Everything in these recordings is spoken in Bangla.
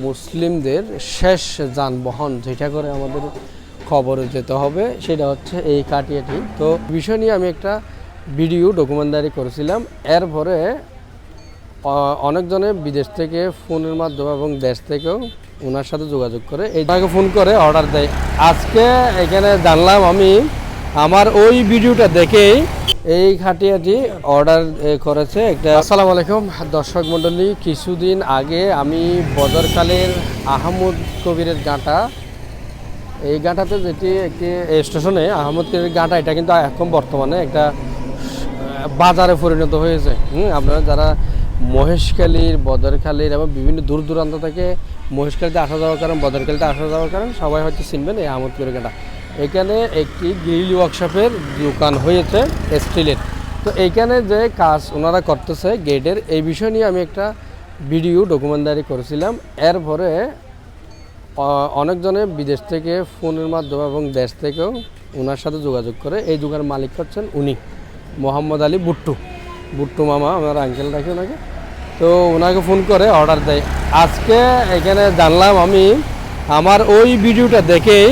মুসলিমদের শেষ যানবাহন যেটা করে আমাদের খবরে যেতে হবে, সেটা হচ্ছে এই কাটিয়াটি। তো বিষয় নিয়ে আমি একটা ভিডিও ডকুমেন্টারি করেছিলাম। এরপরে অ- অনেকজনে বিদেশ থেকে ফোনের মাধ্যমে এবং দেশ থেকেও ওনার সাথে যোগাযোগ করে এই আমাকে ফোন করে অর্ডার দেয়। আজকে এখানে জানলাম আমি, আমার ওই ভিডিওটা দেখেই এই খাটিয়াটি অর্ডার করেছে একটা আসসালামু আলাইকুম, দর্শক মণ্ডলী, কিছুদিন আগে আমি বদরকালের আহমদ কবিরের গাঁটা, এই গাঁটাতে যেটি একটি স্টেশনে আহমদ কবিরের গাঁটা, এটা কিন্তু এখন বর্তমানে একটা বাজারে পরিণত হয়েছে। হুম, আপনারা যারা মহেশখালীর বদরখালীর এবং বিভিন্ন দূর দূরান্ত থেকে মহেশখালীতে আসা যাওয়ার কারণ বদরখালীতে আসা যাওয়ার কারণ, সবাই হয়তো চিনবেন এই আহমদপুরের গাটা। এখানে একটি গ্রিল ওয়ার্কশপের দোকান হয়েছে, স্টিলের। তো এইখানে যে কাজ ওনারা করতেছে গেটের, এই বিষয় নিয়ে আমি একটা ভিডিও ডকুমেন্টারি করেছিলাম। এরপরে অনেকজনে বিদেশ থেকে ফোনের মাধ্যমে এবং দেশ থেকেও ওনার সাথে যোগাযোগ করে। এই দোকানের মালিক হচ্ছেন উনি, মোহাম্মদ আলী বুট্টু। বুট্টু মামা, আমার আঙ্কেল রাখি ওনাকে। তো ওনাকে ফোন করে অর্ডার দেয়। আজকে এখানে জানলাম আমি, আমার ওই ভিডিওটা দেখেই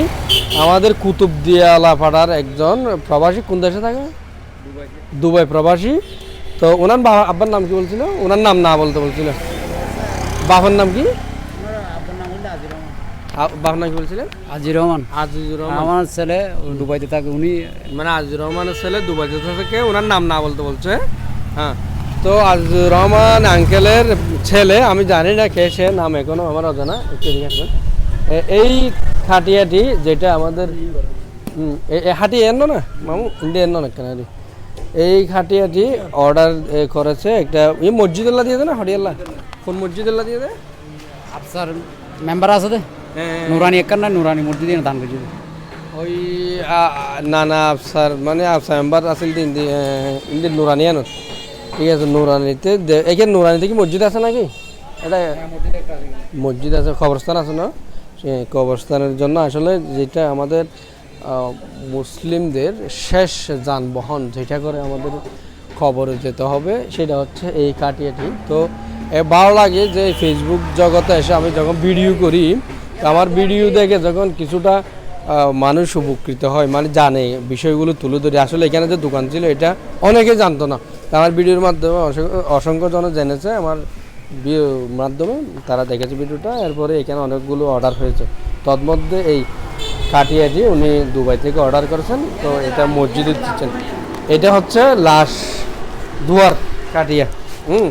আমাদের কুতুবদিয়ালা পাড়ার একজন প্রবাসী কোন দেশে থাকে? দুবাই প্রবাসী। তো ওনার বাবা আব্বার নাম কি বলছিল? ওনার নাম না বলতে বলছিল। বাবার নাম কি? আ- বাবার নাম কি বলছিলেন আজি রহমান। আজিজুর রহমান। আমার ছেলে দুবাইতে থাকে উনি মানে আজিজুর রহমানের ছেলে দুবাই থেকে ওনার নাম না বলতে বলছে হ্যাঁ। তো আজিজুর রহমান আঙ্কেলের ছেলে আমি জানি না কে সে নাম এখনও আমার অজানা একটু খাটিয়াটি যেটা আমাদের হাটি এন্ন না? মামু ইন্ডিয়া এন্ন না কেন এই খাটিয়াটি অর্ডার করেছে একটা এই মসজিদুল্লাহ দিয়ে দে না হরিয়াল্লাহ কোন মসজিদুল্লাহ দিয়ে দে? আফসার মেম্বার আছে দে? হ্যাঁ নুরানি একার না নুরানি মসজিদে দান করছি ওই আ- নানা আফসার মানে আফসার মেম্বার আছিল দিন ইন্দির নুরানিয়ানো ঠিক আছে নুরানিতে এখানে নুরানিতে কি মসজিদ আছে নাকি? এটা মসজিদ আছে কবরস্থান আছে না? কবরস্থানের জন্য আসলে যেটা আমাদের মুসলিমদের শেষ যানবাহন যেটা করে আমাদের খবরে যেতে হবে সেটা হচ্ছে এই কাটিয়াটি। তো ভালো লাগে যে ফেসবুক জগতে এসে আমি যখন ভিডিও করি আমার ভিডিও দেখে যখন কিছুটা মানুষ উপকৃত হয় মানে জানে বিষয়গুলো তুলে ধরে। আসলে এখানে যে দোকান ছিল এটা অনেকে জানতো না। আমার ভিডিওর মাধ্যমে অসংখ্য- জন জেনেছে। আমার মাধ্যমে তারা দেখেছে ভিডিওটা, এরপরে এখানে অনেকগুলো অর্ডার হয়েছে। তন্মধ্যে এই কাটিয়াটি উনি দুবাই থেকে অর্ডার করেছেন, তো এটা মসজিদে দিচ্ছেন এটা হচ্ছে লাশ দুয়ার, কাটিয়া। হুম,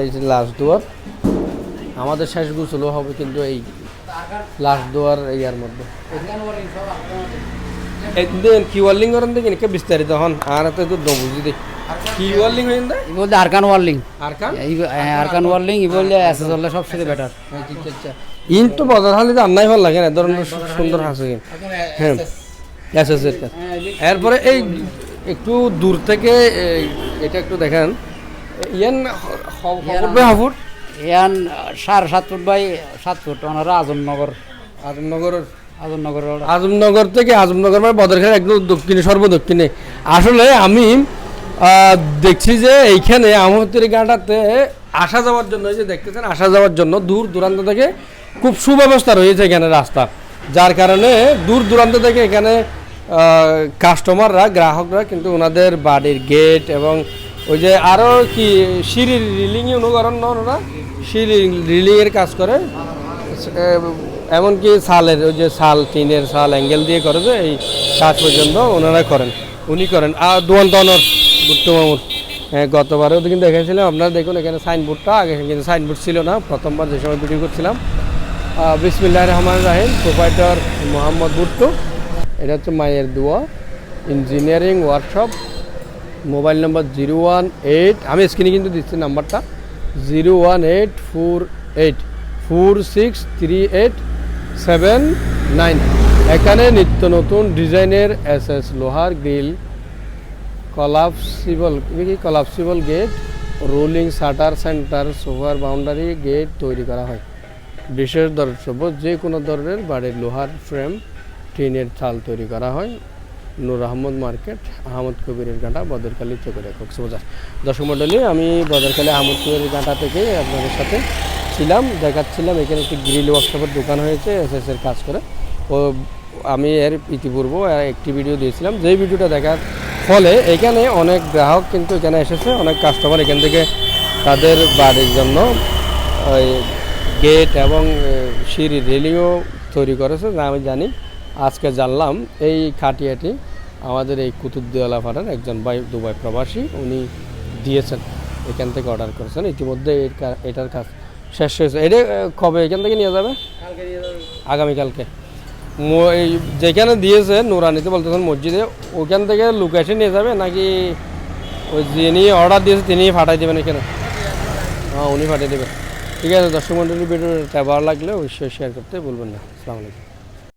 এই যে লাশ দুয়ার। আমাদের শেষ গুছলও হবে কিন্তু এই লাশ দুয়ার ইয়ার মধ্যে। একদিন কি ওয়ার্লিং বিস্তারিত হন? আর তো একটু বুঝি দেখ। কি ওয়ার্লিং হয়েন দে ই বলতে আরকান ওয়ার্লিং হ্যাঁ, আরকান ওয়ার্লিং ই বললে এসে চললে সবচেয়ে বেটার ইন তো বাজার হালিতে আন্নাই ভালো লাগে না ধরনের সুন্দর হাসে। হ্যাঁ এর এরপরে এই একটু দূর থেকে এটা একটু দেখেন। ইয়ান হবে হাফুট ইয়ান সাড়ে সাত ফুট বাই সাত ফুট ওনারা আজমনগর। আজমনগরের আজমনগর আজমনগর থেকে আজমনগর মানে বদরখালী একদম দক্ষিণে সর্বদক্ষিণে। আসলে আমি দেখছি যে এইখানে আমহতির গাঁটাতে আসা যাওয়ার জন্য যে দেখতেছেন, আসা যাওয়ার জন্য দূর দূরান্ত থেকে খুব সুব্যবস্থা রয়েছে এখানে রাস্তা। যার কারণে দূর দূরান্ত থেকে এখানে কাস্টমাররা গ্রাহকরা কিন্তু ওনাদের বাড়ির গেট এবং ওই যে আরও কি, সিঁড়ির রিলিং অনুকরণ না ওনারা? সিঁড়ি রিলিংয়ের কাজ করে। এমনকি সালের, ওই যে সাল টিনের সাল অ্যাঙ্গেল দিয়ে করে যে এই কাজ পর্যন্ত ওনারা করেন। উনি করেন। আর অনর গুট্টু মামুর। হ্যাঁ গতবারেও কিন্তু দেখেছিলাম। আপনারা দেখুন, এখানে সাইনবোর্ডটা আগে কিন্তু সাইনবোর্ড ছিল না। প্রথমবার যে সময় ভিডিও করছিলাম। বিসমিল্লাহ রহমান রাহিম প্রোপাইটার মোহাম্মদ বুট্টু। এটা হচ্ছে মায়ের দোয়া। Engineering workshop mobile number zero one eight আমি স্ক্রিনে কিন্তু দিচ্ছি নাম্বারটা zero one eight four eight four six three eight seven nine এখানে নিত্য নতুন ডিজাইনের এস এস লোহার গ্রিল কলাপসিবল কি collapsible gate rolling shutter centre সোফার বাউন্ডারি গেট তৈরি করা হয়। বিশেষ দ্রব্য যে কোনো ধরনের বাড়ির লোহার ফ্রেম টিনের চাল তৈরি করা হয়। নূর আহমদ মার্কেট, আহমদ কবিরের গাঁটা বদরকালী চকরিয়া কক্সবাজার দর্শক মণ্ডলী, আমি বদরকালী আহমদ কবিরের গাঁটা থেকে আপনাদের সাথে ছিলাম, দেখাচ্ছিলাম। এখানে একটি গ্রিল ওয়ার্কশপের দোকান হয়েছে এস এর কাজ করে। ও আমি এর ইতিপূর্ব একটি ভিডিও দিয়েছিলাম। যেই ভিডিওটা দেখার ফলে এখানে অনেক গ্রাহক কিন্তু এখানে এসেছে অনেক কাস্টমার এখান থেকে তাদের বাড়ির জন্য ওই গেট এবং সিঁড়ি রেলিংও তৈরি করেছে যা আমি জানি। আজকে জানলাম এই খাটিয়াটি আমাদের এই কুতুবদিওয়ালা পাড়ার একজন ভাই দুবাই প্রবাসী উনি দিয়েছেন এখান থেকে অর্ডার করেছেন। ইতিমধ্যে এটার কাজ শেষ হয়েছে। এটা কবে এখান থেকে নিয়ে যাবে। আগামীকালকে। যেখানে দিয়েছে নুরানিতে বলতেছেন মসজিদে, ওখান থেকে লোকেশন নিয়ে যাবে নাকি ওই যিনি অর্ডার দিয়েছে তিনি ফাটাই দেবেন এখানে? হ্যাঁ উনি পাঠিয়ে দেবেন। ঠিক আছে, দর্শক মন্ডলী ভিডিওটা ভালো লাগলে অবশ্যই শেয়ার করতে ভুলবেন না। আসসালামু আলাইকুম।